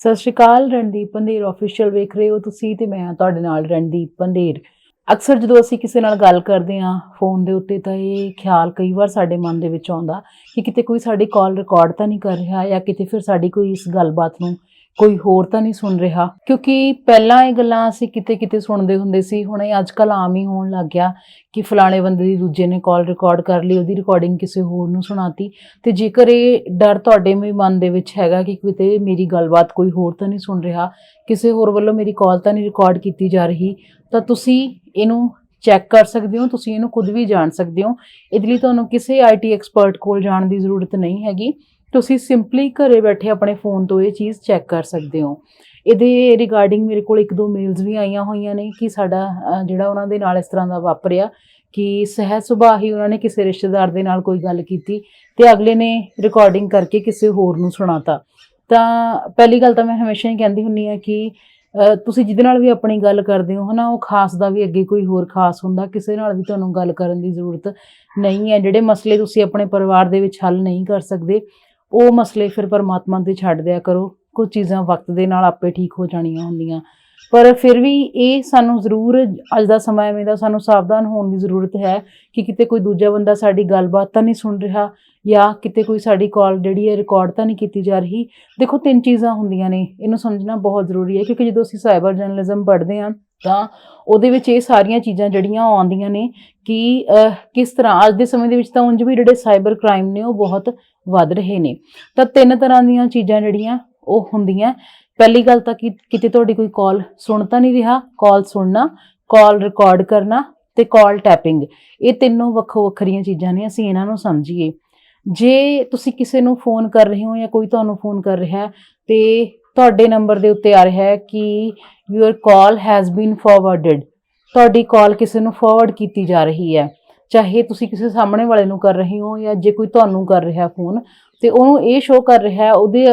ਸਤਿ ਸ਼੍ਰੀ ਅਕਾਲ, ਰਣਦੀਪ ਪੰਧੇਰ ਅਫੀਸ਼ੀਅਲ ਵੇਖ ਰਹੇ ਹੋ ਤੁਸੀਂ ਤੇ ਮੈਂ ਤੁਹਾਡੇ ਨਾਲ ਰਣਦੀਪ ਪੰਧੇਰ। ਅਕਸਰ ਜਦੋਂ ਅਸੀਂ ਕਿਸੇ ਨਾਲ ਗੱਲ ਕਰਦੇ ਹਾਂ ਫੋਨ ਦੇ ਉੱਤੇ ਤਾਂ ਇਹ ਖਿਆਲ ਕਈ ਵਾਰ ਸਾਡੇ ਮਨ ਦੇ ਵਿੱਚ ਆਉਂਦਾ ਕਿ ਕਿਤੇ ਕੋਈ ਸਾਡੀ ਕਾਲ ਰਿਕਾਰਡ ਤਾਂ ਨਹੀਂ ਕਰ ਰਿਹਾ ਜਾਂ ਕਿਤੇ ਫਿਰ ਸਾਡੀ ਕੋਈ ਇਸ ਗੱਲਬਾਤ ਨੂੰ ਕੋਈ ਹੋਰ ਤਾਂ ਨਹੀਂ ਸੁਣ ਰਿਹਾ? ਕਿਉਂਕਿ ਪਹਿਲਾਂ ਇਹ ਗੱਲਾਂ ਅਸੀਂ ਕਿਤੇ ਕਿਤੇ ਸੁਣਦੇ ਹੁੰਦੇ ਸੀ, ਹੁਣ ਇਹ ਅੱਜਕੱਲ ਆਮ ਹੀ ਹੋਣ ਲੱਗ ਗਿਆ ਕਿ ਫਲਾਣੇ ਬੰਦੇ ਦੀ ਦੂਜੇ ਨੇ ਕਾਲ ਰਿਕਾਰਡ ਕਰ ਲਈ, ਉਹਦੀ ਰਿਕਾਰਡਿੰਗ ਕਿਸੇ ਹੋਰ ਨੂੰ ਸੁਣਾਤੀ। ਤੇ ਜੇਕਰ ਇਹ ਡਰ ਤੁਹਾਡੇ ਵੀ ਮਨ ਦੇ ਵਿੱਚ ਹੈਗਾ ਕਿ ਕਿਤੇ ਮੇਰੀ ਗੱਲਬਾਤ ਕੋਈ ਹੋਰ ਤਾਂ ਨਹੀਂ ਸੁਣ ਰਿਹਾ, ਕਿਸੇ ਹੋਰ ਵੱਲੋਂ ਮੇਰੀ ਕਾਲ ਤਾਂ ਨਹੀਂ ਰਿਕਾਰਡ ਕੀਤੀ ਜਾ ਰਹੀ, ਤਾਂ ਤੁਸੀਂ ਇਹਨੂੰ ਚੈੱਕ ਕਰ ਸਕਦੇ ਹੋ, ਤੁਸੀਂ ਇਹਨੂੰ ਖੁਦ ਵੀ ਜਾਣ ਸਕਦੇ ਹੋ। ਇਹਦੇ ਲਈ ਤੁਹਾਨੂੰ ਕਿਸੇ ਆਈਟੀ ਐਕਸਪਰਟ ਕੋਲ ਜਾਣ ਦੀ ਜ਼ਰੂਰਤ ਨਹੀਂ ਹੈਗੀ। ਤੁਸੀਂ ਸਿੰਪਲੀ ਘਰੇ ਬੈਠੇ ਆਪਣੇ ਫੋਨ ਤੋਂ ਇਹ ਚੀਜ਼ ਚੈੱਕ ਕਰ ਸਕਦੇ ਹੋ। ਇਹਦੇ ਰਿਗਾਰਡਿੰਗ ਮੇਰੇ ਕੋਲ ਇੱਕ ਦੋ ਮੇਲਸ ਵੀ ਆਈਆਂ ਹੋਈਆਂ ਨੇ ਕਿ ਸਾਡਾ ਜਿਹੜਾ ਉਹਨਾਂ ਦੇ ਨਾਲ ਇਸ ਤਰ੍ਹਾਂ ਦਾ ਵਾਪਰਿਆ ਕਿ ਸਹਿਜ ਸੁਭਾਅ ਹੀ ਉਹਨਾਂ ਨੇ ਕਿਸੇ ਰਿਸ਼ਤੇਦਾਰ ਦੇ ਨਾਲ ਕੋਈ ਗੱਲ ਕੀਤੀ ਤੇ ਅਗਲੇ ਨੇ ਰਿਕਾਰਡਿੰਗ ਕਰਕੇ ਕਿਸੇ ਹੋਰ ਨੂੰ ਸੁਣਾਤਾ। ਤਾਂ ਪਹਿਲੀ ਗੱਲ ਤਾਂ ਮੈਂ ਹਮੇਸ਼ਾ ਹੀ ਕਹਿੰਦੀ ਹੁੰਨੀ ਆ ਕਿ ਤੁਸੀਂ ਜਿਹਦੇ ਨਾਲ ਵੀ ਆਪਣੀ ਗੱਲ ਕਰਦੇ ਹੋ ਹਨਾ, ਉਹ ਖਾਸ ਦਾ ਵੀ ਅੱਗੇ ਕੋਈ ਹੋਰ ਖਾਸ ਹੁੰਦਾ, ਕਿਸੇ ਨਾਲ ਵੀ ਤੁਹਾਨੂੰ ਗੱਲ ਕਰਨ ਦੀ ਜ਼ਰੂਰਤ ਨਹੀਂ ਹੈ। ਜਿਹੜੇ ਮਸਲੇ ਤੁਸੀਂ ਆਪਣੇ ਪਰਿਵਾਰ ਦੇ ਵਿੱਚ ਹੱਲ ਨਹੀਂ ਕਰ ਸਕਦੇ ਉਹ ਮਸਲੇ ਫਿਰ ਪਰਮਾਤਮਾ ਤੇ ਛੱਡ ਦਿਆ ਕਰੋ। ਕੁਝ ਚੀਜ਼ਾਂ ਵਕਤ ਦੇ ਨਾਲ ਆਪੇ ਠੀਕ ਹੋ ਜਾਣੀਆਂ ਹੁੰਦੀਆਂ। ਪਰ ਫਿਰ ਵੀ ਇਹ ਸਾਨੂੰ ਜ਼ਰੂਰ, ਅੱਜ ਦਾ ਸਮਾਂ ਐਵੇਂ ਦਾ ਸਾਨੂੰ ਸਾਵਧਾਨ ਹੋਣ ਦੀ ਜ਼ਰੂਰਤ ਹੈ ਕਿ ਕਿਤੇ ਕੋਈ ਦੂਜਾ ਬੰਦਾ ਸਾਡੀ ਗੱਲਬਾਤ ਤਾਂ ਨਹੀਂ ਸੁਣ ਰਿਹਾ ਜਾਂ ਕਿਤੇ ਕੋਈ ਸਾਡੀ ਕਾਲ ਜਿਹੜੀ ਹੈ ਰਿਕਾਰਡ ਤਾਂ ਨਹੀਂ ਕੀਤੀ ਜਾ ਰਹੀ। ਦੇਖੋ ਤਿੰਨ ਚੀਜ਼ਾਂ ਹੁੰਦੀਆਂ ਨੇ, ਇਹਨੂੰ ਸਮਝਣਾ ਬਹੁਤ ਜ਼ਰੂਰੀ ਹੈ ਕਿਉਂਕਿ ਜਦੋਂ ਅਸੀਂ ਸਾਈਬਰ ਜਰਨਲਿਜ਼ਮ ਪੜ੍ਹਦੇ ਹਾਂ ਤਾਂ ਉਹਦੇ ਵਿੱਚ ਇਹ ਸਾਰੀਆਂ ਚੀਜ਼ਾਂ ਜਿਹੜੀਆਂ ਆਉਂਦੀਆਂ ਨੇ ਕਿ ਕਿਸ ਤਰ੍ਹਾਂ, ਅੱਜ ਦੇ ਸਮੇਂ ਦੇ ਵਿੱਚ ਤਾਂ ਉਂਝ ਵੀ ਜਿਹੜੇ ਸਾਈਬਰ ਕ੍ਰਾਈਮ ਨੇ ਉਹ ਬਹੁਤ ਵੱਧ ਰਹੇ ਨੇ। ਤਾਂ ਤਿੰਨ ਤਰ੍ਹਾਂ ਦੀਆਂ ਚੀਜ਼ਾਂ ਜਿਹੜੀਆਂ ਉਹ ਹੁੰਦੀਆਂ। ਪਹਿਲੀ ਗੱਲ ਤਾਂ ਕਿ ਕਿਤੇ ਤੁਹਾਡੀ ਕੋਈ ਕਾਲ ਸੁਣ ਤਾਂ ਨਹੀਂ ਰਿਹਾ, ਕਾਲ ਸੁਣਨਾ, ਕਾਲ ਰਿਕਾਰਡ ਕਰਨਾ ਤੇ ਕਾਲ ਟੈਪਿੰਗ। ਇਹ ਤਿੰਨੋਂ ਵੱਖੋ ਵੱਖਰੀਆਂ ਚੀਜ਼ਾਂ ਨੇ, ਅਸੀਂ ਇਹਨਾਂ ਨੂੰ ਸਮਝੀਏ। ਜੇ ਤੁਸੀਂ ਕਿਸੇ ਨੂੰ ਫੋਨ ਕਰ ਰਹੇ ਹੋ ਜਾਂ ਕੋਈ ਤੁਹਾਨੂੰ ਫੋਨ ਕਰ ਰਿਹਾ ਹੈ ਤੇ ਤੁਹਾਡੇ ਨੰਬਰ ਦੇ ਉੱਤੇ ਆ ਰਿਹਾ ਹੈ ਕਿ ਯੂਅਰ ਕਾਲ ਹੈਜ਼ ਬੀਨ ਫਾਰਵਰਡਡ ਤੁਹਾਡੀ ਕਾਲ ਕਿਸੇ ਨੂੰ ਫਾਰਵਰਡ ਕੀਤੀ ਜਾ ਰਹੀ ਹੈ। ਚਾਹੇ ਤੁਸੀਂ ਕਿਸੇ ਸਾਹਮਣੇ ਵਾਲੇ ਨੂੰ ਕਰ ਰਹੇ ਹੋ ਜਾਂ ਜੇ ਕੋਈ ਤੁਹਾਨੂੰ ਕਰ ਰਿਹਾ ਫੋਨ ਤੇ ਉਹਨੂੰ ਇਹ ਸ਼ੋ ਕਰ ਰਿਹਾ ਉਹਦੇ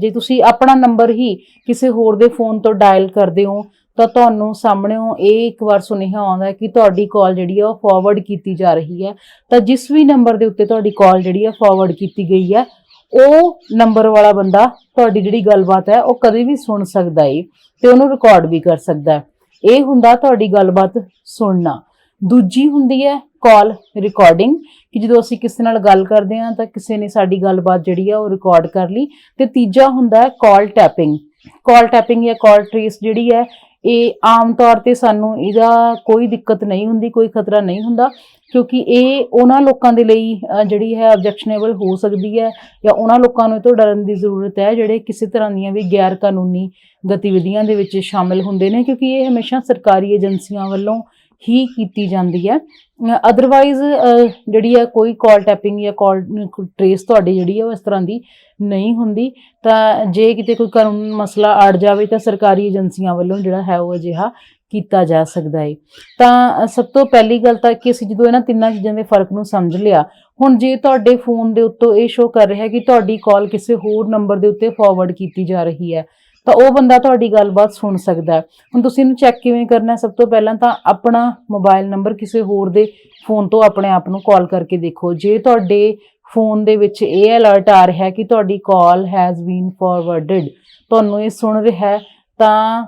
ਜੇ ਤੁਸੀਂ ਆਪਣਾ ਨੰਬਰ ਹੀ ਕਿਸੇ ਹੋਰ ਦੇ ਫੋਨ ਤੋਂ ਡਾਇਲ ਕਰਦੇ ਹੋ, ਤਾਂ ਤੁਹਾਨੂੰ ਸਾਹਮਣੇੋਂ ਇਹ ਇੱਕ ਵਾਰ ਸੁਨੇਹਾ ਆਉਂਦਾ ਕਿ ਤੁਹਾਡੀ ਕਾਲ ਜਿਹੜੀ ਆ ਉਹ ਫਾਰਵਰਡ ਕੀਤੀ ਜਾ ਰਹੀ ਹੈ। ਤਾਂ ਜਿਸ ਵੀ ਨੰਬਰ ਦੇ ਉੱਤੇ ਤੁਹਾਡੀ ਕਾਲ ਜਿਹੜੀ ਆ ਫਾਰਵਰਡ ਕੀਤੀ ਗਈ ਹੈ ਉਹ ਨੰਬਰ ਵਾਲਾ ਬੰਦਾ ਤੁਹਾਡੀ ਜਿਹੜੀ ਗੱਲਬਾਤ ਹੈ, ਉਹ ਕਦੇ ਵੀ ਸੁਣ ਸਕਦਾ ਏ ਤੇ ਉਹਨੂੰ ਰਿਕਾਰਡ ਵੀ ਕਰ ਸਕਦਾ ਹੈ। ਇਹ ਹੁੰਦਾ ਤੁਹਾਡੀ ਗੱਲਬਾਤ ਸੁਣਨਾ। ਦੂਜੀ ਹੁੰਦੀ ਹੈ ਕਾਲ ਰਿਕਾਰਡਿੰਗ ਕਿ ਜਦੋਂ ਅਸੀਂ ਕਿਸੇ ਨਾਲ ਗੱਲ ਕਰਦੇ ਹਾਂ ਤਾਂ ਕਿਸੇ ਨੇ ਸਾਡੀ ਗੱਲਬਾਤ ਜਿਹੜੀ ਆ, ਉਹ ਰਿਕਾਰਡ ਕਰ ਲਈ। ਤੇ ਤੀਜਾ ਹੁੰਦਾ ਹੈ ਕਾਲ ਟੈਪਿੰਗ ਕਾਲ ਟੈਪਿੰਗ ਜਾਂ ਕਾਲ ਟ੍ਰੇਸ ਜਿਹੜੀ ਹੈ ਇਹ ਆਮ ਤੌਰ ਤੇ ਸਾਨੂੰ ਇਹਦਾ ਕੋਈ ਦਿੱਕਤ ਨਹੀਂ ਹੁੰਦੀ, ਕੋਈ ਖਤਰਾ ਨਹੀਂ ਹੁੰਦਾ, ਕਿਉਂਕਿ ਇਹ ਉਹਨਾਂ ਲੋਕਾਂ ਦੇ ਲਈ ਜਿਹੜੀ ਹੈ ਆਬਜੈਕਸ਼ਨੇਬਲ ਹੋ ਸਕਦੀ ਹੈ ਜਾਂ ਉਹਨਾਂ ਲੋਕਾਂ ਨੂੰ ਇਹ ਤੋਂ ਡਰਨ ਦੀ ਜ਼ਰੂਰਤ ਹੈ, ਜਿਹੜੇ ਕਿਸੇ ਤਰ੍ਹਾਂ ਦੀਆਂ ਵੀ ਗੈਰ ਕਾਨੂੰਨੀ ਗਤੀਵਿਧੀਆਂ ਦੇ ਵਿੱਚ ਸ਼ਾਮਿਲ ਹੁੰਦੇ ਨੇ, ਕਿਉਂਕਿ ਇਹ ਹਮੇਸ਼ਾ ਸਰਕਾਰੀ ਏਜੰਸੀਆਂ ਵੱਲੋਂ ਹੀ ਕੀਤੀ ਜਾਂਦੀ ਹੈ। ਅਦਰਵਾਈਜ਼ ਜਿਹੜੀ ਹੈ ਕੋਈ ਕਾਲ ਟੈਪਿੰਗ ਜਾਂ ਕਾਲ ਟ੍ਰੇਸ ਤੁਹਾਡੀ ਜਿਹੜੀ ਹੈ ਉਹ ਇਸ ਤਰ੍ਹਾਂ ਦੀ ਨਹੀਂ ਹੁੰਦੀ। ਤਾਂ ਜੇ ਕਿਤੇ ਕੋਈ ਕਾਨੂੰਨ ਮਸਲਾ ਅੜ ਜਾਵੇ ਤਾਂ ਸਰਕਾਰੀ ਏਜੰਸੀਆਂ ਵੱਲੋਂ ਜਿਹੜਾ ਹੈ ਉਹ ਅਜਿਹਾ ਕੀਤਾ ਜਾ ਸਕਦਾ ਹੈ ਤਾਂ ਸਭ ਤੋਂ ਪਹਿਲੀ ਗੱਲ ਤਾਂ ਕਿ ਅਸੀਂ ਜਦੋਂ ਇਹਨਾਂ ਤਿੰਨਾਂ ਚੀਜ਼ਾਂ ਦੇ ਫ਼ਰਕ ਨੂੰ ਸਮਝ ਲਿਆ, ਹੁਣ ਜੇ ਤੁਹਾਡੇ ਫੋਨ ਦੇ ਉੱਤੋਂ ਇਹ ਸ਼ੋ ਕਰ ਰਿਹਾ ਕਿ ਤੁਹਾਡੀ ਕਾਲ ਕਿਸੇ ਹੋਰ ਨੰਬਰ ਦੇ ਉੱਤੇ ਫਾਰਵਰਡ ਕੀਤੀ ਜਾ ਰਹੀ ਹੈ ਤਾਂ ਉਹ ਬੰਦਾ ਤੁਹਾਡੀ ਗੱਲਬਾਤ ਸੁਣ ਸਕਦਾ ਹੈ। ਹੁਣ ਤੁਸੀਂ ਇਹਨੂੰ ਚੈੱਕ ਕਿਵੇਂ ਕਰਨਾ ਸਭ ਤੋਂ ਪਹਿਲਾਂ ਤਾਂ ਆਪਣਾ ਮੋਬਾਈਲ ਨੰਬਰ ਕਿਸੇ ਹੋਰ ਦੇ ਫੋਨ ਤੋਂ ਆਪਣੇ ਆਪ ਨੂੰ ਕਾਲ ਕਰਕੇ ਦੇਖੋ। ਜੇ ਤੁਹਾਡੇ ਫੋਨ ਦੇ ਵਿੱਚ ਇਹ ਅਲਰਟ ਆ ਰਿਹਾ ਹੈ ਕਿ ਤੁਹਾਡੀ ਕਾਲ ਹੈਜ਼ ਬੀਨ ਫਾਰਵਰਡਡ ਤੁਹਾਨੂੰ ਇਹ ਸੁਣ ਰਿਹਾ ਤਾਂ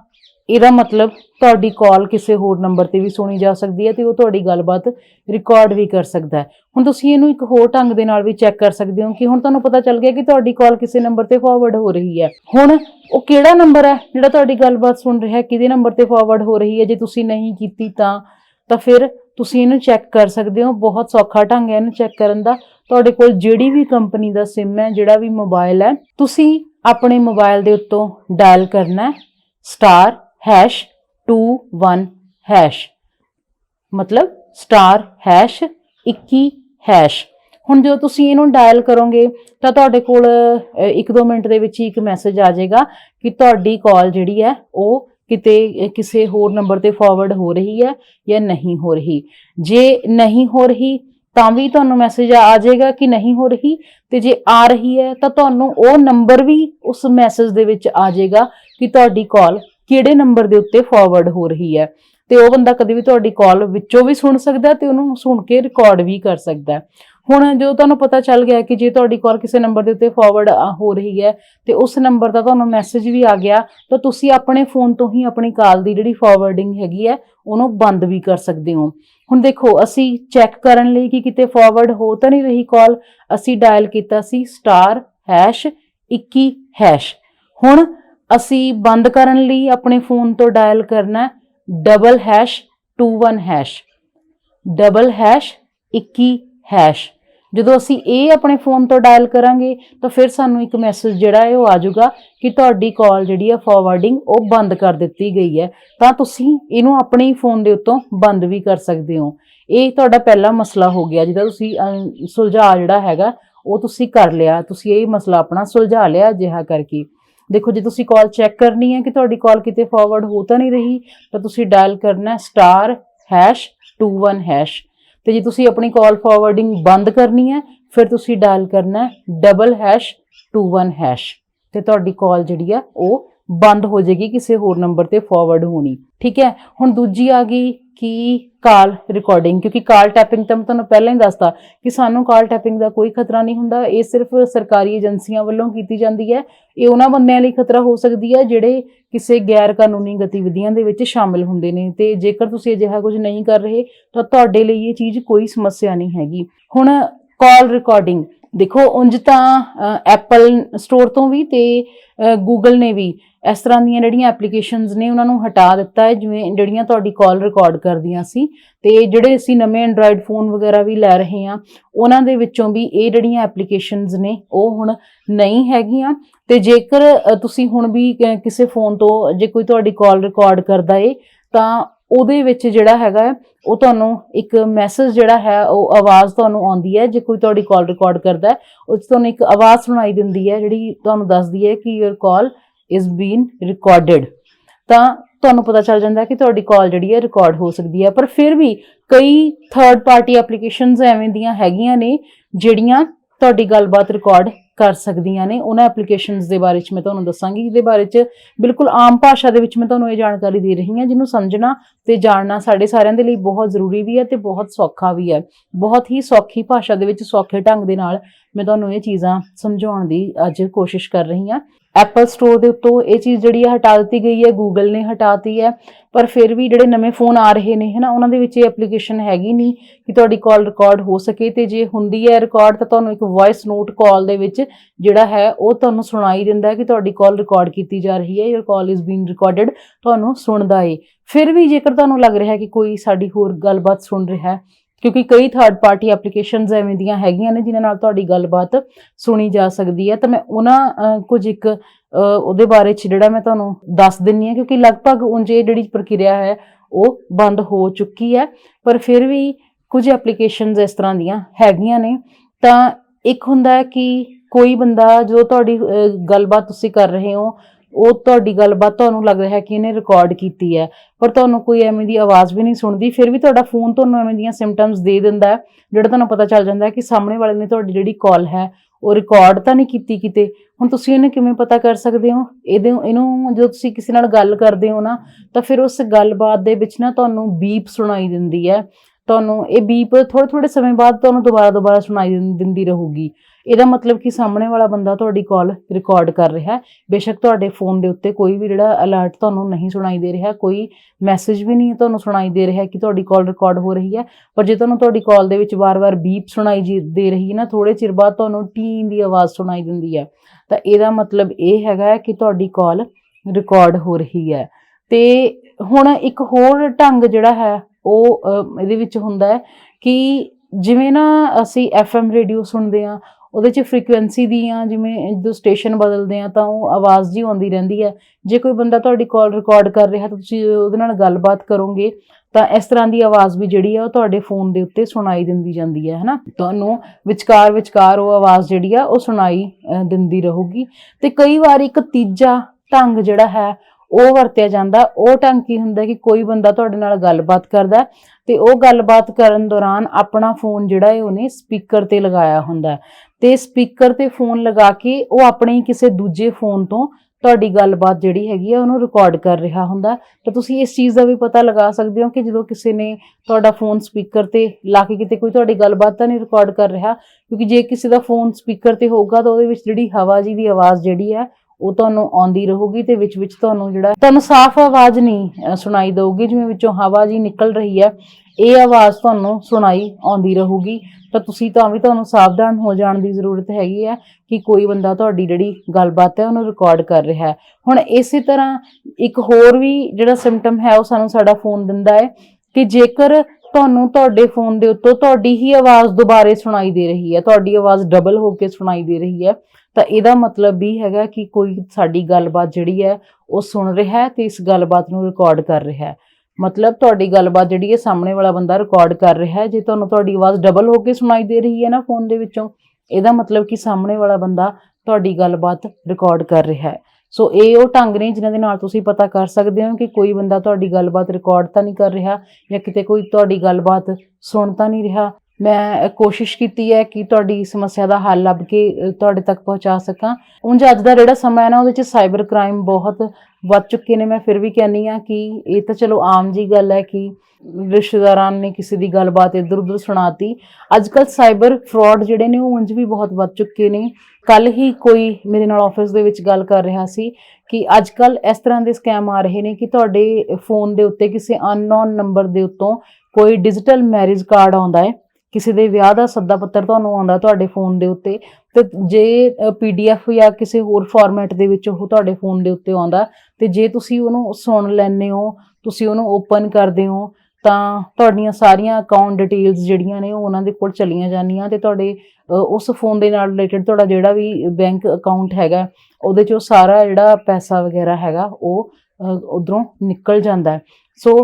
ਇਹਦਾ ਮਤਲਬ ਤੁਹਾਡੀ ਕਾਲ ਕਿਸੇ ਹੋਰ ਨੰਬਰ ਤੇ ਵੀ ਸੁਣੀ ਜਾ ਸਕਦੀ ਹੈ ਤੇ ਉਹ ਤੁਹਾਡੀ ਗੱਲਬਾਤ ਰਿਕਾਰਡ ਵੀ ਕਰ ਸਕਦਾ ਹੈ। ਹੁਣ ਤੁਸੀਂ ਇਹਨੂੰ ਇੱਕ ਹੋਰ ਢੰਗ ਦੇ ਨਾਲ ਵੀ ਚੈੱਕ ਕਰ ਸਕਦੇ ਹੋ ਕਿ ਹੁਣ ਤੁਹਾਨੂੰ ਪਤਾ ਚੱਲ ਗਿਆ ਕਿ ਤੁਹਾਡੀ ਕਾਲ ਕਿਸੇ ਨੰਬਰ ਤੇ ਫਾਰਵਰਡ ਹੋ ਰਹੀ ਹੈ। ਹੁਣ ਉਹ ਕਿਹੜਾ ਨੰਬਰ ਹੈ ਜਿਹੜਾ ਤੁਹਾਡੀ ਗੱਲਬਾਤ ਸੁਣ ਰਿਹਾ ਹੈ, ਕਿਹਦੇ ਨੰਬਰ ਤੇ ਫਾਰਵਰਡ ਹੋ ਰਹੀ ਹੈ? ਜੇ ਤੁਸੀਂ ਨਹੀਂ ਕੀਤੀ ਤਾਂ ਤਾਂ ਫਿਰ ਤੁਸੀਂ ਇਹਨੂੰ ਚੈੱਕ ਕਰ ਸਕਦੇ ਹੋ। ਬਹੁਤ ਸੌਖਾ ਢੰਗ ਹੈ ਇਹਨੂੰ ਚੈੱਕ ਕਰਨ ਦਾ। ਤੁਹਾਡੇ ਕੋਲ ਜਿਹੜੀ ਵੀ ਕੰਪਨੀ ਦਾ SIM ਹੈ, ਜਿਹੜਾ ਵੀ ਮੋਬਾਈਲ ਹੈ, ਤੁਸੀਂ ਆਪਣੇ ਮੋਬਾਈਲ ਦੇ ਉੱਤੋਂ ਡਾਇਲ ਕਰਨਾ ਹੈ ਸਟਾਰ ਹੈਸ਼ 21 ਹੈਸ਼ ਮਤਲਬ ਸਟਾਰ ਹੈਸ਼ 21 ਹੈਸ਼ ਹੁਣ ਜਦੋਂ ਤੁਸੀਂ ਇਹਨੂੰ ਡਾਇਲ ਕਰੋਗੇ, ਤਾਂ ਤੁਹਾਡੇ ਕੋਲ 1-2 ਮਿੰਟ ਦੇ ਵਿੱਚ ਹੀ ਇੱਕ ਮੈਸੇਜ ਆ ਜਾਏਗਾ ਕਿ ਤੁਹਾਡੀ ਕਾਲ ਜਿਹੜੀ ਹੈ, ਉਹ ਕਿਤੇ ਕਿਸੇ ਹੋਰ ਨੰਬਰ ਤੇ ਫਾਰਵਰਡ ਹੋ ਰਹੀ ਹੈ ਜਾਂ ਨਹੀਂ ਹੋ ਰਹੀ। ਜੇ ਨਹੀਂ ਹੋ ਰਹੀ, ਤਾਂ ਵੀ ਤੁਹਾਨੂੰ ਮੈਸੇਜ ਆ ਜਾਏਗਾ ਕਿ ਨਹੀਂ ਹੋ ਰਹੀ। ਤੇ ਜੇ ਆ ਰਹੀ ਹੈ, ਤਾਂ ਤੁਹਾਨੂੰ ਉਹ ਨੰਬਰ ਵੀ ਉਸ ਮੈਸੇਜ ਦੇ ਵਿੱਚ ਆ ਜਾਏਗਾ ਕਿ ਤੁਹਾਡੀ ਕਾਲ ਕਿਹੜੇ ਨੰਬਰ ਦੇ ਉੱਤੇ ਫਾਰਵਰਡ ਹੋ ਰਹੀ ਹੈ। ਤੇ ਉਹ ਬੰਦਾ ਕਦੇ ਵੀ ਤੁਹਾਡੀ ਕਾਲ ਵਿੱਚੋਂ ਵੀ ਸੁਣ ਸਕਦਾ ਹੈ ਤੇ ਉਹਨੂੰ ਸੁਣ ਕੇ ਰਿਕਾਰਡ ਵੀ ਕਰ ਸਕਦਾ ਹੁਣ ਜਦੋਂ ਤੁਹਾਨੂੰ ਪਤਾ ਚੱਲ ਗਿਆ ਕਿ ਜੇ ਤੁਹਾਡੀ ਕਾਲ ਕਿਸੇ ਨੰਬਰ ਦੇ ਉੱਤੇ ਫਾਰਵਰਡ ਹੋ ਰਹੀ ਹੈ, ਤੇ ਉਸ ਨੰਬਰ ਦਾ ਤੁਹਾਨੂੰ ਮੈਸੇਜ ਵੀ ਆ ਗਿਆ, ਤਾਂ ਤੁਸੀਂ ਆਪਣੇ ਫੋਨ ਤੋਂ ਹੀ ਆਪਣੀ ਕਾਲ ਦੀ ਜਿਹੜੀ ਫਾਰਵਰਡਿੰਗ ਹੈਗੀ ਹੈ, ਉਹਨੂੰ ਬੰਦ ਵੀ ਕਰ ਸਕਦੇ ਹੋ। ਹੁਣ ਦੇਖੋ, ਅਸੀਂ ਚੈੱਕ ਕਰਨ ਲਈ ਕਿ ਕਿਤੇ ਫਾਰਵਰਡ ਹੋ ਤਾਂ ਨਹੀਂ ਰਹੀ ਕਾਲ ਅਸੀਂ ਡਾਇਲ ਕੀਤਾ ਸੀ ਸਟਾਰ ਹੈਸ਼ 21 ਹੈਸ਼ ਹੁਣ ਅਸੀਂ ਬੰਦ ਕਰਨ ਲਈ ਆਪਣੇ ਫੋਨ ਤੋਂ ਡਾਇਲ ਕਰਨਾ double hash 21 hash double hash 21 hash ਜਦੋਂ ਅਸੀਂ ਇਹ ਆਪਣੇ ਫੋਨ ਤੋਂ ਡਾਇਲ ਕਰਾਂਗੇ ਤਾਂ ਫਿਰ ਸਾਨੂੰ ਇੱਕ ਮੈਸੇਜ ਜਿਹੜਾ ਹੈ ਉਹ ਆ ਜਾਊਗਾ ਕਿ ਤੁਹਾਡੀ ਕਾਲ ਜਿਹੜੀ ਹੈ ਫਾਰਵਰਡਿੰਗ ਉਹ ਬੰਦ ਕਰ ਦਿੱਤੀ ਗਈ ਹੈ। ਤਾਂ ਤੁਸੀਂ ਇਹਨੂੰ ਆਪਣੇ ਹੀ ਫੋਨ ਦੇ ਉੱਤੋਂ ਬੰਦ ਵੀ ਕਰ ਸਕਦੇ ਹੋ। ਇਹ ਤੁਹਾਡਾ ਪਹਿਲਾ ਮਸਲਾ ਹੋ ਗਿਆ ਜਿਹਦਾ ਤੁਸੀਂ ਅਮ, ਸੁਲਝਾ ਜਿਹੜਾ ਹੈਗਾ ਉਹ ਤੁਸੀਂ ਕਰ ਲਿਆ। ਤੁਸੀਂ ਇਹ ਮਸਲਾ ਆਪਣਾ ਸੁਲਝਾ ਲਿਆ ਅਜਿਹਾ ਕਰਕੇ। ਦੇਖੋ, ਜੇ ਤੁਸੀਂ ਕਾਲ ਚੈੱਕ ਕਰਨੀ ਹੈ ਕਿ ਤੁਹਾਡੀ ਕਾਲ ਕਿਤੇ ਫਾਰਵਰਡ ਹੋ ਤਾਂ ਨਹੀਂ ਰਹੀ, ਤਾਂ ਤੁਸੀਂ ਡਾਇਲ ਕਰਨਾ ਸਟਾਰ ਹੈਸ਼ 21 ਹੈਸ਼ ਤੇ ਜੇ ਤੁਸੀਂ ਆਪਣੀ ਕਾਲ ਫਾਰਵਰਡਿੰਗ ਬੰਦ ਕਰਨੀ ਹੈ, ਫਿਰ ਤੁਸੀਂ ਡਾਇਲ ਕਰਨਾ ਡਬਲ ਹੈਸ਼ 21 ਹੈਸ਼ ਤੇ ਤੁਹਾਡੀ ਕਾਲ ਜਿਹੜੀ ਆ, ਉਹ ਬੰਦ ਹੋ ਜਾਏਗੀ, ਕਿਸੇ ਹੋਰ ਨੰਬਰ ਤੇ ਫਾਰਵਰਡ ਹੋਣੀ। ਠੀਕ ਹੈ, ਹੁਣ ਦੂਜੀ ਆ ਗਈ ਕਿ ਕਾਲ ਰਿਕਾਰਡਿੰਗ ਕਿਉਂਕਿ ਕਾਲ ਟੈਪਿੰਗ ਤਾਂ ਮੈਂ ਤੁਹਾਨੂੰ ਪਹਿਲਾਂ ਹੀ ਦੱਸਤਾ ਕਿ ਸਾਨੂੰ ਕਾਲ ਟੈਪਿੰਗ ਦਾ ਕੋਈ ਖਤਰਾ ਨਹੀਂ ਹੁੰਦਾ। ਇਹ ਸਿਰਫ ਸਰਕਾਰੀ ਏਜੰਸੀਆਂ ਵੱਲੋਂ ਕੀਤੀ ਜਾਂਦੀ ਹੈ। ਇਹ ਉਹਨਾਂ ਬੰਦਿਆਂ ਲਈ ਖਤਰਾ ਹੋ ਸਕਦੀ ਹੈ ਜਿਹੜੇ ਕਿਸੇ ਗੈਰ ਕਾਨੂੰਨੀ ਗਤੀਵਿਧੀਆਂ ਦੇ ਵਿੱਚ ਸ਼ਾਮਿਲ ਹੁੰਦੇ ਨੇ ਤੇ ਜੇਕਰ ਤੁਸੀਂ ਅਜਿਹਾ ਕੁਝ ਨਹੀਂ ਕਰ ਰਹੇ, ਤਾਂ ਤੁਹਾਡੇ ਲਈ ਇਹ ਚੀਜ਼ ਕੋਈ ਸਮੱਸਿਆ ਨਹੀਂ ਹੈਗੀ। ਹੁਣ ਕਾਲ ਰਿਕਾਰਡਿੰਗ ਦੇਖੋ, ਉਂਝ ਤਾਂ ਐਪਲ ਸਟੋਰ ਤੋਂ ਵੀ ਤੇ ਗੂਗਲ ਨੇ ਵੀ ਇਸ ਤਰ੍ਹਾਂ ਦੀਆਂ ਜਿਹੜੀਆਂ ਐਪਲੀਕੇਸ਼ਨਸ ਨੇ ਉਹਨਾਂ ਨੂੰ ਹਟਾ ਦਿੱਤਾ ਹੈ, ਜਿਵੇਂ ਜਿਹੜੀਆਂ ਤੁਹਾਡੀ ਕਾਲ ਰਿਕਾਰਡ ਕਰਦੀਆਂ ਸੀ ਤੇ ਜਿਹੜੇ ਅਸੀਂ ਨਵੇਂ ਐਂਡਰੋਇਡ ਫੋਨ ਵਗੈਰਾ ਵੀ ਲੈ ਰਹੇ ਹਾਂ, ਉਹਨਾਂ ਦੇ ਵਿੱਚੋਂ ਵੀ ਇਹ ਜਿਹੜੀਆਂ ਐਪਲੀਕੇਸ਼ਨਸ ਨੇ, ਉਹ ਹੁਣ ਨਹੀਂ ਹੈਗੀਆਂ ਤੇ ਜੇਕਰ ਤੁਸੀਂ ਹੁਣ ਵੀ ਕਿਸੇ ਫੋਨ ਤੋਂ ਜੇ ਕੋਈ ਤੁਹਾਡੀ ਕਾਲ ਰਿਕਾਰਡ ਕਰਦਾ ਏ, ਤਾਂ ਉਹਦੇ ਵਿੱਚ ਜਿਹੜਾ ਹੈਗਾ ਉਹ ਤੁਹਾਨੂੰ ਇੱਕ ਮੈਸੇਜ ਜਿਹੜਾ ਹੈ, ਉਹ ਆਵਾਜ਼ ਤੁਹਾਨੂੰ ਆਉਂਦੀ ਹੈ, ਜੇ ਕੋਈ ਤੁਹਾਡੀ ਕਾਲ ਰਿਕਾਰਡ ਕਰਦਾ ਹੈ ਉਹ 'ਚ ਤੁਹਾਨੂੰ ਇੱਕ ਆਵਾਜ਼ ਸੁਣਾਈ ਦਿੰਦੀ ਹੈ, ਜਿਹੜੀ ਤੁਹਾਨੂੰ ਦੱਸਦੀ ਹੈ ਕਿ your call is been recorded ਤਾਂ ਤੁਹਾਨੂੰ ਪਤਾ ਚੱਲ ਜਾਂਦਾ ਕਿ ਤੁਹਾਡੀ ਕਾਲ ਜਿਹੜੀ ਹੈ ਰਿਕਾਰਡ ਹੋ ਸਕਦੀ ਹੈ, ਪਰ ਫਿਰ ਵੀ ਕਈ ਥਰਡ ਪਾਰਟੀ ਐਪਲੀਕੇਸ਼ਨਸ ਐਵੇਂ ਦੀਆਂ ਹੈਗੀਆਂ ਨੇ ਜਿਹੜੀਆਂ ਤੁਹਾਡੀ ਗੱਲਬਾਤ ਰਿਕਾਰਡ ਕਰ ਸਕਦੀਆਂ ਨੇ। ਉਹਨਾਂ ਐਪਲੀਕੇਸ਼ਨਸ ਦੇ ਬਾਰੇ ਚ ਮੈਂ ਤੁਹਾਨੂੰ ਦੱਸਾਂਗੀ, ਜਿਹਦੇ ਬਾਰੇ ਚ ਬਿਲਕੁਲ ਆਮ ਭਾਸ਼ਾ ਦੇ ਵਿੱਚ ਮੈਂ ਤੁਹਾਨੂੰ ਇਹ ਜਾਣਕਾਰੀ ਦੇ ਰਹੀ ਹਾਂ, ਜਿਹਨੂੰ ਸਮਝਣਾ ਤੇ ਜਾਣਨਾ ਸਾਡੇ ਸਾਰਿਆਂ ਦੇ ਲਈ ਬਹੁਤ ਜ਼ਰੂਰੀ ਵੀ ਹੈ ਤੇ ਬਹੁਤ ਸੌਖਾ ਵੀ ਹੈ। ਬਹੁਤ ਹੀ ਸੌਖੀ ਭਾਸ਼ਾ ਦੇ ਵਿੱਚ ਸੌਖੇ ਢੰਗ ਦੇ ਨਾਲ ਮੈਂ ਤੁਹਾਨੂੰ ਇਹ ਚੀਜ਼ਾਂ ਸਮਝਾਉਣ ਦੀ ਅੱਜ ਕੋਸ਼ਿਸ਼ ਕਰ ਰਹੀ ਹਾਂ। ਐਪਲ ਸਟੋਰ ਦੇ ਉੱਤੋਂ ਇਹ ਚੀਜ਼ ਜਿਹੜੀ ਹੈ ਹਟਾ ਦਿੱਤੀ ਗਈ ਹੈ ਗੂਗਲ ਨੇ ਹਟਾਤੀ ਹੈ, ਪਰ ਫਿਰ ਵੀ ਜਿਹੜੇ ਨਵੇਂ ਫੋਨ ਆ ਰਹੇ ਨੇ, ਹਨਾ, ਉਹਨਾਂ ਦੇ ਵਿੱਚ ਇਹ ਐਪਲੀਕੇਸ਼ਨ ਹੈਗੀ ਨਹੀਂ ਕਿ ਤੁਹਾਡੀ ਕਾਲ ਰਿਕਾਰਡ ਹੋ ਸਕੇ ਤੇ ਜੇ ਹੁੰਦੀ ਹੈ ਰਿਕਾਰਡ ਤਾਂ ਤੁਹਾਨੂੰ ਇੱਕ ਵੌਇਸ ਨੋਟ ਕਾਲ ਦੇ ਵਿੱਚ ਜਿਹੜਾ ਹੈ, ਉਹ ਤੁਹਾਨੂੰ ਸੁਣਾਈ ਦਿੰਦਾ ਹੈ ਕਿ ਤੁਹਾਡੀ ਕਾਲ ਰਿਕਾਰਡ ਕੀਤੀ ਜਾ ਰਹੀ ਹੈ your call is been recorded ਤੁਹਾਨੂੰ ਸੁਣਦਾ ਏ। ਫਿਰ ਵੀ ਜੇਕਰ ਤੁਹਾਨੂੰ ਲੱਗ ਰਿਹਾ ਹੈ ਕਿ ਕੋਈ ਸਾਡੀ ਹੋਰ ਗੱਲਬਾਤ ਸੁਣ ਰਿਹਾ ਹੈ, ਕਿਉਂਕਿ ਕਈ ਥਰਡ ਪਾਰਟੀ ਐਪਲੀਕੇਸ਼ਨਸ ਐਵੇਂ ਦੀਆਂ ਹੈਗੀਆਂ ਨੇ ਜਿਨ੍ਹਾਂ ਨਾਲ ਤੁਹਾਡੀ ਗੱਲਬਾਤ ਸੁਣੀ ਜਾ ਸਕਦੀ ਹੈ, ਤਾਂ ਮੈਂ ਉਹਨਾਂ ਕੁਝ ਇੱਕ ਉਹਦੇ ਬਾਰੇ ਚ ਜਿਹੜਾ ਮੈਂ ਤੁਹਾਨੂੰ ਦੱਸ ਦਿੰਨੀ ਆ ਕਿਉਂਕਿ ਲਗਭਗ ਉਂਝ ਇਹ ਜਿਹੜੀ ਪ੍ਰਕਿਰਿਆ ਹੈ, ਉਹ ਬੰਦ ਹੋ ਚੁੱਕੀ ਹੈ। ਪਰ ਫਿਰ ਵੀ ਕੁਝ ਐਪਲੀਕੇਸ਼ਨਸ ਇਸ ਤਰ੍ਹਾਂ ਦੀਆਂ ਹੈਗੀਆਂ ਨੇ, ਤਾਂ ਇੱਕ ਹੁੰਦਾ ਹੈ ਕਿ ਕੋਈ ਬੰਦਾ ਜੋ ਤੁਹਾਡੀ ਗੱਲਬਾਤ ਤੁਸੀਂ ਕਰ ਰਹੇ ਹੋ, ਉਹ ਤੁਹਾਡੀ ਗੱਲਬਾਤ ਤੁਹਾਨੂੰ ਲੱਗ ਰਿਹਾ ਕਿ ਇਹਨੇ ਰਿਕਾਰਡ ਕੀਤੀ ਹੈ। ਪਰ ਤੁਹਾਨੂੰ ਕੋਈ ਐਵੇਂ ਦੀ ਆਵਾਜ਼ ਵੀ ਨਹੀਂ ਸੁਣਦੀ, ਫਿਰ ਵੀ ਤੁਹਾਡਾ ਫੋਨ ਤੁਹਾਨੂੰ ਐਵੇਂ ਦੀਆਂ ਸਿੰਪਟਮਸ ਦੇ ਦਿੰਦਾ ਜਿਹੜਾ ਤੁਹਾਨੂੰ ਪਤਾ ਚੱਲ ਜਾਂਦਾ ਕਿ ਸਾਹਮਣੇ ਵਾਲੇ ਨੇ ਤੁਹਾਡੀ ਜਿਹੜੀ ਕਾਲ ਹੈ, ਉਹ ਰਿਕਾਰਡ ਤਾਂ ਨਹੀਂ ਕੀਤੀ ਕਿਤੇ। ਹੁਣ ਤੁਸੀਂ ਇਹਨੂੰ ਕਿਵੇਂ ਪਤਾ ਕਰ ਸਕਦੇ ਹੋ? ਇਹਦੇ, ਇਹਨੂੰ ਜਦੋਂ ਤੁਸੀਂ ਕਿਸੇ ਨਾਲ ਗੱਲ ਕਰਦੇ ਹੋ ਨਾ, ਤਾਂ ਫਿਰ ਉਸ ਗੱਲਬਾਤ ਦੇ ਵਿੱਚ ਨਾ ਤੁਹਾਨੂੰ ਬੀਪ ਸੁਣਾਈ ਦਿੰਦੀ ਹੈ। ਤੁਹਾਨੂੰ ਇਹ ਬੀਪ ਥੋੜੇ ਥੋੜੇ ਸਮੇਂ ਬਾਅਦ ਤੁਹਾਨੂੰ ਦੁਬਾਰਾ ਦੁਬਾਰਾ ਸੁਣਾਈ ਦਿੰਦੀ ਰਹੂਗੀ। ਇਹਦਾ ਮਤਲਬ ਕਿ ਸਾਹਮਣੇ ਵਾਲਾ ਬੰਦਾ ਤੁਹਾਡੀ ਕਾਲ ਰਿਕਾਰਡ ਕਰ ਰਿਹਾ ਹੈ। ਬੇਸ਼ੱਕ ਤੁਹਾਡੇ ਫੋਨ ਦੇ ਉੱਤੇ ਕੋਈ ਵੀ ਜਿਹੜਾ ਅਲਰਟ ਤੁਹਾਨੂੰ ਨਹੀਂ ਸੁਣਾਈ ਦੇ ਰਿਹਾ, ਕੋਈ ਮੈਸੇਜ ਵੀ ਨਹੀਂ ਤੁਹਾਨੂੰ ਸੁਣਾਈ ਦੇ ਰਿਹਾ ਕਿ ਤੁਹਾਡੀ ਕਾਲ ਰਿਕਾਰਡ ਹੋ ਰਹੀ ਹੈ। ਪਰ ਜੇ ਤੁਹਾਨੂੰ ਤੁਹਾਡੀ ਕਾਲ ਦੇ ਵਿੱਚ ਵਾਰ-ਵਾਰ ਬੀਪ ਸੁਣਾਈ ਜੀ- ਦੇ ਰਹੀ ਹੈ ਨਾ ਥੋੜੇ ਚਿਰ ਬਾਅਦ ਤੁਹਾਨੂੰ ਟੀ ਦੀ ਆਵਾਜ਼ ਸੁਣਾਈ ਦਿੰਦੀ ਹੈ। ਤਾਂ ਇਹਦਾ ਮਤਲਬ ਇਹ ਹੈਗਾ ਹੈ ਕਿ ਤੁਹਾਡੀ ਕਾਲ ਰਿਕਾਰਡ ਹੋ ਰਹੀ ਹੈ। ਤੇ ਹੁਣ ਇੱਕ ਹੋਰ ਢੰਗ ਜਿਹੜਾ ਹੈ ਉਹ ਇਹਦੇ ਵਿੱਚ ਹੁੰਦਾ ਹੈ ਕਿ ਜਿਵੇਂ ਨਾ ਅਸੀਂ FM ਰੇਡੀਓ ਸੁਣਦੇ ਆ ਉਹਦੇ ਚ ਫ੍ਰੀਕੁਐਂਸੀ ਦੀਆਂ ਜਿਵੇਂ ਜਦੋਂ ਸਟੇਸ਼ਨ ਬਦਲਦੇ ਆ ਤਾਂ ਉਹ ਆਵਾਜ਼ ਜੀ ਆਉਂਦੀ ਰਹਿੰਦੀ ਹੈ। ਜੇ ਕੋਈ ਬੰਦਾ ਤੁਹਾਡੀ ਕਾਲ ਰਿਕਾਰਡ ਕਰ ਰਿਹਾ ਤਾਂ ਤੁਸੀਂ ਉਹਦੇ ਨਾਲ ਗੱਲਬਾਤ ਕਰੋਗੇ, ਤਾਂ ਇਸ ਤਰ੍ਹਾਂ ਦੀ ਆਵਾਜ਼ ਵੀ ਜਿਹੜੀ ਆ ਉਹ ਤੁਹਾਡੇ ਫੋਨ ਦੇ ਉੱਤੇ ਸੁਣਾਈ ਦਿੰਦੀ ਜਾਂਦੀ ਹੈ, ਹਨਾ? ਤੁਹਾਨੂੰ ਵਿਚਕਾਰ ਵਿਚਕਾਰ ਉਹ ਆਵਾਜ਼ ਜਿਹੜੀ ਆ ਉਹ ਸੁਣਾਈ ਦਿੰਦੀ ਰਹੂਗੀ। ਤੇ ਕਈ ਵਾਰ ਇੱਕ ਤੀਜਾ ਢੰਗ ਜਿਹੜਾ ਹੈ ਉਹ ਵਰਤਿਆ ਜਾਂਦਾ, ਉਹ ਢੰਗ ਕੀ ਹੁੰਦਾ ਕਿ ਕੋਈ ਬੰਦਾ ਤੁਹਾਡੇ ਨਾਲ ਗੱਲਬਾਤ ਕਰਦਾ ਹੈ ਤੇ ਉਹ ਗੱਲਬਾਤ ਕਰਨ ਦੌਰਾਨ ਆਪਣਾ ਫੋਨ ਜਿਹੜਾ ਹੈ ਉਹਨੇ ਸਪੀਕਰ ਤੇ ਲਗਾਇਆ ਹੁੰਦਾ ਹੈ ਤੇ ਸਪੀਕਰ ਤੇ ਫੋਨ ਲਗਾ ਕੇ ਉਹ ਆਪਣੇ ਹੀ ਕਿਸੇ ਦੂਜੇ ਫੋਨ ਤੋਂ ਤੁਹਾਡੀ ਗੱਲਬਾਤ ਜਿਹੜੀ ਹੈਗੀ ਆ ਉਹਨੂੰ ਰਿਕਾਰਡ ਕਰ ਰਿਹਾ ਹੁੰਦਾ ਤਾਂ ਤੁਸੀਂ ਇਸ ਚੀਜ਼ ਦਾ ਵੀ ਪਤਾ ਲਗਾ ਸਕਦੇ ਹੋ ਕਿ ਜਦੋਂ ਕਿਸੇ ਨੇ ਤੁਹਾਡਾ ਫੋਨ ਸਪੀਕਰ ਤੇ ਲਾ ਕੇ ਕਿਤੇ ਕੋਈ ਤੁਹਾਡੀ ਗੱਲਬਾਤ ਤਾਂ ਨਹੀਂ ਰਿਕਾਰਡ ਕਰ ਰਿਹਾ, ਕਿਉਂਕਿ ਜੇ ਕਿਸੇ ਦਾ ਫੋਨ ਸਪੀਕਰ ਤੇ ਹੋਊਗਾ ਤਾਂ ਉਹਦੇ ਵਿੱਚ ਜਿਹੜੀ ਹਵਾ ਜੀ ਦੀ ਆਵਾਜ਼ ਜਿਹੜੀ ਹੈ ਉਹ ਤੁਹਾਨੂੰ ਆਉਂਦੀ ਰਹੂਗੀ ਤੇ ਵਿੱਚ ਵਿੱਚ ਤੁਹਾਨੂੰ ਜਿਹੜਾ, ਤੁਹਾਨੂੰ ਸਾਫ਼ ਆਵਾਜ਼ ਨਹੀਂ ਸੁਣਾਈ ਦੇਊਗੀ, ਜਿਵੇਂ ਵਿੱਚੋਂ ਹਵਾ ਜੀ ਨਿਕਲ ਰਹੀ ਹੈ, ਇਹ ਆਵਾਜ਼ ਤੁਹਾਨੂੰ ਸੁਣਾਈ ਆਉਂਦੀ ਰਹੂਗੀ। ਤਾਂ ਤੁਸੀਂ ਤਾਂ ਵੀ ਤੁਹਾਨੂੰ ਸਾਵਧਾਨ ਹੋ ਜਾਣ ਦੀ ਜ਼ਰੂਰਤ ਹੈਗੀ ਹੈ ਕਿ ਕੋਈ ਬੰਦਾ ਤੁਹਾਡੀ ਜਿਹੜੀ ਗੱਲਬਾਤ ਹੈ ਉਹਨੂੰ ਰਿਕਾਰਡ ਕਰ ਰਿਹਾ ਹੈ। ਹੁਣ ਇਸੇ ਤਰ੍ਹਾਂ ਇੱਕ ਹੋਰ ਵੀ ਜਿਹੜਾ ਸਿੰਪਟਮ ਹੈ ਉਹ ਸਾਨੂੰ ਸਾਡਾ ਫੋਨ ਦਿੰਦਾ ਹੈ ਕਿ ਜੇਕਰ ਤੁਹਾਨੂੰ ਤੁਹਾਡੇ ਫੋਨ ਦੇ ਉੱਤੋਂ ਤੁਹਾਡੀ ਹੀ ਆਵਾਜ਼ ਦੁਬਾਰੇ ਸੁਣਾਈ ਦੇ ਰਹੀ ਹੈ, ਤੁਹਾਡੀ ਆਵਾਜ਼ ਡਬਲ ਹੋ ਕੇ ਸੁਣਾਈ ਦੇ ਰਹੀ ਹੈ ਤਾਂ ਇਹਦਾ ਮਤਲਬ ਵੀ ਹੈਗਾ ਕਿ ਕੋਈ ਸਾਡੀ ਗੱਲਬਾਤ ਜਿਹੜੀ ਹੈ, ਉਹ ਸੁਣ ਰਿਹਾ ਹੈ ਤੇ ਇਸ ਗੱਲਬਾਤ ਨੂੰ ਰਿਕਾਰਡ ਕਰ ਰਿਹਾ ਹੈ। ਮਤਲਬ ਤੁਹਾਡੀ ਗੱਲਬਾਤ ਜਿਹੜੀ ਹੈ, ਸਾਹਮਣੇ ਵਾਲਾ ਬੰਦਾ ਰਿਕਾਰਡ ਕਰ ਰਿਹਾ ਹੈ। ਜੇ ਤੁਹਾਨੂੰ ਤੁਹਾਡੀ ਆਵਾਜ਼ ਡਬਲ ਹੋ ਕੇ ਸੁਣਾਈ ਦੇ ਰਹੀ ਹੈ ਨਾ ਫੋਨ ਦੇ ਵਿੱਚੋਂ, ਇਹਦਾ ਮਤਲਬ ਕਿ ਸਾਹਮਣੇ ਵਾਲਾ ਬੰਦਾ ਤੁਹਾਡੀ ਗੱਲਬਾਤ ਰਿਕਾਰਡ ਕਰ ਰਿਹਾ ਹੈ। ਸੋ ਇਹ ਉਹ ਢੰਗ ਨੇ ਜਿਨ੍ਹਾਂ ਦੇ ਨਾਲ ਤੁਸੀਂ ਪਤਾ ਕਰ ਸਕਦੇ ਹੋ ਕਿ ਕੋਈ ਬੰਦਾ ਤੁਹਾਡੀ ਗੱਲਬਾਤ ਰਿਕਾਰਡ ਤਾਂ ਨਹੀਂ ਕਰ ਰਿਹਾ ਜਾਂ ਕਿਤੇ ਕੋਈ ਤੁਹਾਡੀ ਗੱਲਬਾਤ ਸੁਣ ਤਾਂ ਨਹੀਂ ਰਿਹਾ। ਮੈਂ ਕੋਸ਼ਿਸ਼ ਕੀਤੀ ਹੈ ਕਿ ਤੁਹਾਡੀ ਸਮੱਸਿਆ ਦਾ ਹੱਲ ਲੱਭ ਕੇ ਤੁਹਾਡੇ ਤੱਕ ਪਹੁੰਚਾ ਸਕਾਂ। ਉਂਝ ਅੱਜ ਦਾ ਜਿਹੜਾ ਸਮਾਂ ਹੈ ਨਾ, ਉਹਦੇ 'ਚ ਸਾਈਬਰ ਕ੍ਰਾਈਮ ਬਹੁਤ ਵੱਧ ਚੁੱਕੇ ਨੇ। ਮੈਂ ਫਿਰ ਵੀ ਕਹਿੰਨੀ ਆ ਕਿ ਇਹ ਤਾਂ ਚਲੋ ਆਮ ਜੀ ਗੱਲ ਹੈ ਕਿ ਰਿਸ਼ਤੇਦਾਰਾਂ ਨੇ ਕਿਸੇ ਦੀ ਗੱਲਬਾਤ ਇੱਧਰ ਉੱਧਰ ਸੁਣਾਤੀ। ਅੱਜ ਕੱਲ ਸਾਈਬਰ ਫਰਾਡ ਜਿਹੜੇ ਨੇ, ਉਹ ਉਂਝ ਵੀ ਬਹੁਤ ਵੱਧ ਚੁੱਕੇ ਨੇ। ਕੱਲ ਹੀ ਕੋਈ ਮੇਰੇ ਨਾਲ ਆਫਿਸ ਦੇ ਵਿੱਚ ਗੱਲ ਕਰ ਰਿਹਾ ਸੀ ਕਿ ਅੱਜ ਕੱਲ ਇਸ ਤਰ੍ਹਾਂ ਦੇ ਸਕੈਮ ਆ ਰਹੇ ਨੇ ਕਿ ਤੁਹਾਡੇ ਫੋਨ ਦੇ ਉੱਤੇ ਕਿਸੇ ਅਨਨੋਨ ਨੰਬਰ ਦੇ ਉੱਤੋਂ ਕੋਈ ਡਿਜੀਟਲ ਮੈਰਿਜ ਕਾਰਡ ਆਉਂਦਾ ਹੈ। ਕਿਸੇ ਦੇ ਵਿਆਹ ਦਾ ਸੱਦਾ ਪੱਤਰ ਤੁਹਾਨੂੰ ਆਉਂਦਾ ਤੁਹਾਡੇ ਫੋਨ ਦੇ ਉੱਤੇ, ਤੇ ਜੇ ਪੀਡੀਐਫ ਜਾਂ ਕਿਸੇ ਹੋਰ ਫਾਰਮੈਟ ਦੇ ਵਿੱਚ ਉਹ ਤੁਹਾਡੇ ਫੋਨ ਦੇ ਉੱਤੇ ਆਉਂਦਾ, ਤੇ ਜੇ ਤੁਸੀਂ ਉਹਨੂੰ ਸੁਣ ਲੈਂਦੇ ਹੋ, ਤੁਸੀਂ ਉਹਨੂੰ ਓਪਨ ਕਰਦੇ ਹੋ, ਤਾਂ ਤੁਹਾਡੀਆਂ ਸਾਰੀਆਂ ਅਕਾਊਂਟ ਡਿਟੇਲਸ ਜਿਹੜੀਆਂ ਨੇ ਉਹ ਉਹਨਾਂ ਦੇ ਕੋਲ ਚਲੀਆਂ ਜਾਂਦੀਆਂ ਤੇ ਤੁਹਾਡੇ ਉਸ ਫੋਨ ਦੇ ਨਾਲ ਰਿਲੇਟਡ ਤੁਹਾਡਾ ਜਿਹੜਾ ਵੀ ਬੈਂਕ ਅਕਾਊਂਟ ਹੈਗਾ, ਉਹਦੇ ਚੋਂ ਸਾਰਾ ਜਿਹੜਾ ਪੈਸਾ ਵਗੈਰਾ ਹੈਗਾ, ਉਹ ਉਧਰੋਂ ਨਿਕਲ ਜਾਂਦਾ ਸੋ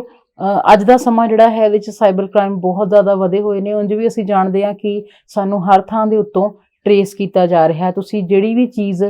ਅੱਜ ਦਾ ਸਮਾਂ ਜਿਹੜਾ ਹੈ ਇਹਦੇ ਵਿੱਚ ਸਾਈਬਰ ਕ੍ਰਾਈਮ ਬਹੁਤ ਜ਼ਿਆਦਾ ਵਧੇ ਹੋਏ ਨੇ, ਉਂਝ ਵੀ ਅਸੀਂ ਜਾਣਦੇ ਹਾਂ ਕਿ ਸਾਨੂੰ ਹਰ ਥਾਂ ਦੇ ਉੱਤੋਂ ਟਰੇਸ ਕੀਤਾ ਜਾ ਰਿਹਾ ਹੈ। ਤੁਸੀਂ ਜਿਹੜੀ ਵੀ ਚੀਜ਼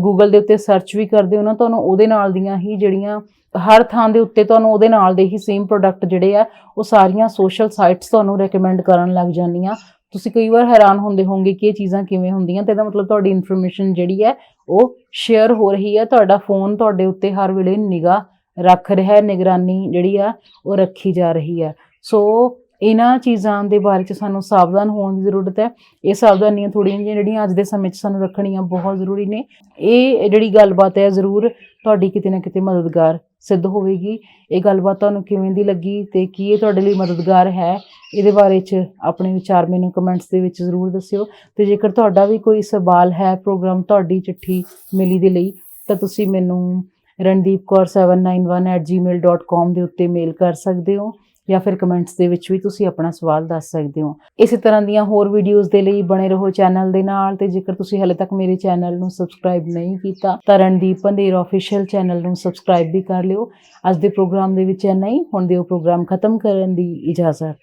ਗੂਗਲ ਦੇ ਉੱਤੇ ਸਰਚ ਵੀ ਕਰਦੇ ਹੋ ਨਾ, ਤੁਹਾਨੂੰ ਉਹਦੇ ਨਾਲ ਦੀਆਂ ਹੀ ਜਿਹੜੀਆਂ, ਹਰ ਥਾਂ ਦੇ ਉੱਤੇ ਤੁਹਾਨੂੰ ਉਹਦੇ ਨਾਲ ਦੇ ਹੀ ਸੇਮ ਪ੍ਰੋਡਕਟ ਜਿਹੜੇ ਆ, ਉਹ ਸਾਰੀਆਂ ਸੋਸ਼ਲ ਸਾਈਟਸ ਤੁਹਾਨੂੰ ਰეკਮੈਂਡ ਕਰਨ ਲੱਗ ਜਾਂਦੀਆਂ। ਤੁਸੀਂ ਕਈ ਵਾਰ ਹੈਰਾਨ ਹੁੰਦੇ ਹੋਵੋਗੇ ਕਿ ਇਹ ਚੀਜ਼ਾਂ ਕਿਵੇਂ ਹੁੰਦੀਆਂ, ਤੇ ਇਹਦਾ ਮਤਲਬ ਤੁਹਾਡੀ ਇਨਫੋਰਮੇਸ਼ਨ ਜਿਹੜੀ ਹੈ, ਉਹ ਸ਼ੇਅਰ ਹੋ ਰਹੀ ਹੈ। ਤੁਹਾਡਾ ਫੋਨ ਤੁਹਾਡੇ ਉੱਤੇ ਹਰ ਵੇਲੇ ਨਿਗਾਹ ਰੱਖ ਰਿਹਾ ਨਿਗਰਾਨੀ ਜਿਹੜੀ ਆ, ਉਹ ਰੱਖੀ ਜਾ ਰਹੀ ਆ। ਸੋ ਇਹਨਾਂ ਚੀਜ਼ਾਂ ਦੇ ਬਾਰੇ ਚ ਸਾਨੂੰ ਸਾਵਧਾਨ ਹੋਣ ਦੀ ਜ਼ਰੂਰਤ ਹੈ। ਇਹ ਸਾਵਧਾਨੀਆਂ ਥੋੜ੍ਹੀਆਂ ਜਿਹੀਆਂ ਜਿਹੜੀਆਂ ਅੱਜ ਦੇ ਸਮੇਂ 'ਚ ਸਾਨੂੰ ਰੱਖਣੀਆਂ ਬਹੁਤ ਜ਼ਰੂਰੀ ਨੇ। ਇਹ ਜਿਹੜੀ ਗੱਲਬਾਤ ਹੈ, ਜ਼ਰੂਰ ਤੁਹਾਡੀ ਕਿਤੇ ਨਾ ਕਿਤੇ ਮਦਦਗਾਰ ਸਿੱਧ ਹੋਵੇਗੀ। ਇਹ ਗੱਲਬਾਤ ਤੁਹਾਨੂੰ ਕਿਵੇਂ ਦੀ ਲੱਗੀ ਤੇ ਕੀ ਇਹ ਤੁਹਾਡੇ ਲਈ ਮਦਦਗਾਰ ਹੈ, ਇਹਦੇ ਬਾਰੇ 'ਚ ਆਪਣੇ ਵਿਚਾਰ ਮੈਨੂੰ ਕਮੈਂਟਸ ਦੇ ਵਿੱਚ ਜ਼ਰੂਰ ਦੱਸਿਓ। ਤੇ ਜੇਕਰ ਤੁਹਾਡਾ ਵੀ ਕੋਈ ਸਵਾਲ ਹੈ, ਪ੍ਰੋਗਰਾਮ ਤੁਹਾਡੀ ਚਿੱਠੀ ਮਿਲੀ ਦੇ ਲਈ, ਤਾਂ ਤੁਸੀਂ ਮੈਨੂੰ randipkaur791@gmail.com ਦੇ ਉੱਤੇ ਮੇਲ ਕਰ ਸਕਦੇ ਹੋ ਜਾਂ ਫਿਰ ਕਮੈਂਟਸ ਦੇ ਵਿੱਚ ਵੀ ਤੁਸੀਂ ਆਪਣਾ ਸਵਾਲ ਦੱਸ ਸਕਦੇ ਹੋ। ਇਸੇ ਤਰ੍ਹਾਂ ਦੀਆਂ ਹੋਰ ਵੀਡੀਓਜ਼ ਦੇ ਲਈ ਬਣੇ ਰਹੋ ਚੈਨਲ ਦੇ ਨਾਲ ਤੇ ਜੇਕਰ ਤੁਸੀਂ ਹਲੇ ਤੱਕ ਮੇਰੇ ਚੈਨਲ ਨੂੰ ਸਬਸਕ੍ਰਾਈਬ ਨਹੀਂ ਕੀਤਾ ਤਾਂ ਰਣਦੀਪ ਪੰਦੇਰ ਆਫੀਸ਼ੀਅਲ ਚੈਨਲ ਨੂੰ ਸਬਸਕ੍ਰਾਈਬ ਵੀ ਕਰ ਲਿਓ। ਅੱਜ ਦੇ ਪ੍ਰੋਗਰਾਮ ਦੇ ਵਿੱਚ ਇੰਨਾ ਹੀ। ਹੁਣ ਦਿਓ ਪ੍ਰੋਗਰਾਮ ਖਤਮ ਕਰਨ ਦੀ ਇਜਾਜ਼ਤ।